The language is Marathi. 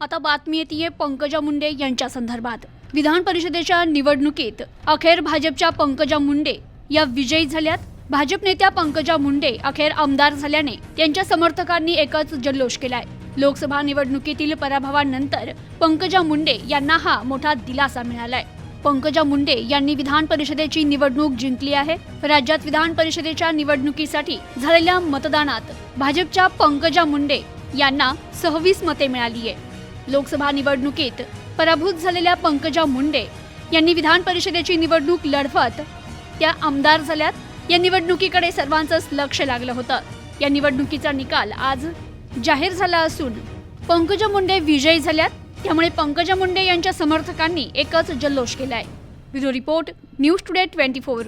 आता बातमी येते पंकजा मुंडे यांच्या संदर्भात. विधान परिषदेच्या निवडणुकीत अखेर भाजपच्या पंकजा मुंडे या विजयी झाल्यात. भाजप नेत्या पंकजा मुंडे अखेर आमदार झाल्याने त्यांच्या समर्थकांनी एकच जल्लोष केलाय. लोकसभा निवडणुकीतील पराभवानंतर पंकजा मुंडे यांना हा मोठा दिलासा मिळालाय. पंकजा मुंडे यांनी विधान परिषदेची निवडणूक जिंकली आहे. राज्यात विधान परिषदेच्या निवडणुकीसाठी झालेल्या मतदानात भाजपच्या पंकजा मुंडे यांना सव्वीस मते मिळाली आहे लोकसभा निवडणुकीत पराभूत झालेल्या पंकजा मुंडे यांनी विधान परिषदेची निवडणूक लढवत त्या आमदार झाल्यात. या निवडणुकीकडे सर्वांचंच लक्ष लागलं होतं. या निवडणुकीचा निकाल आज जाहीर झाला असून पंकजा मुंडे विजयी झाल्यात. त्यामुळे पंकजा मुंडे यांच्या समर्थकांनी एकच जल्लोष केलाय. Bureau report news today twenty four.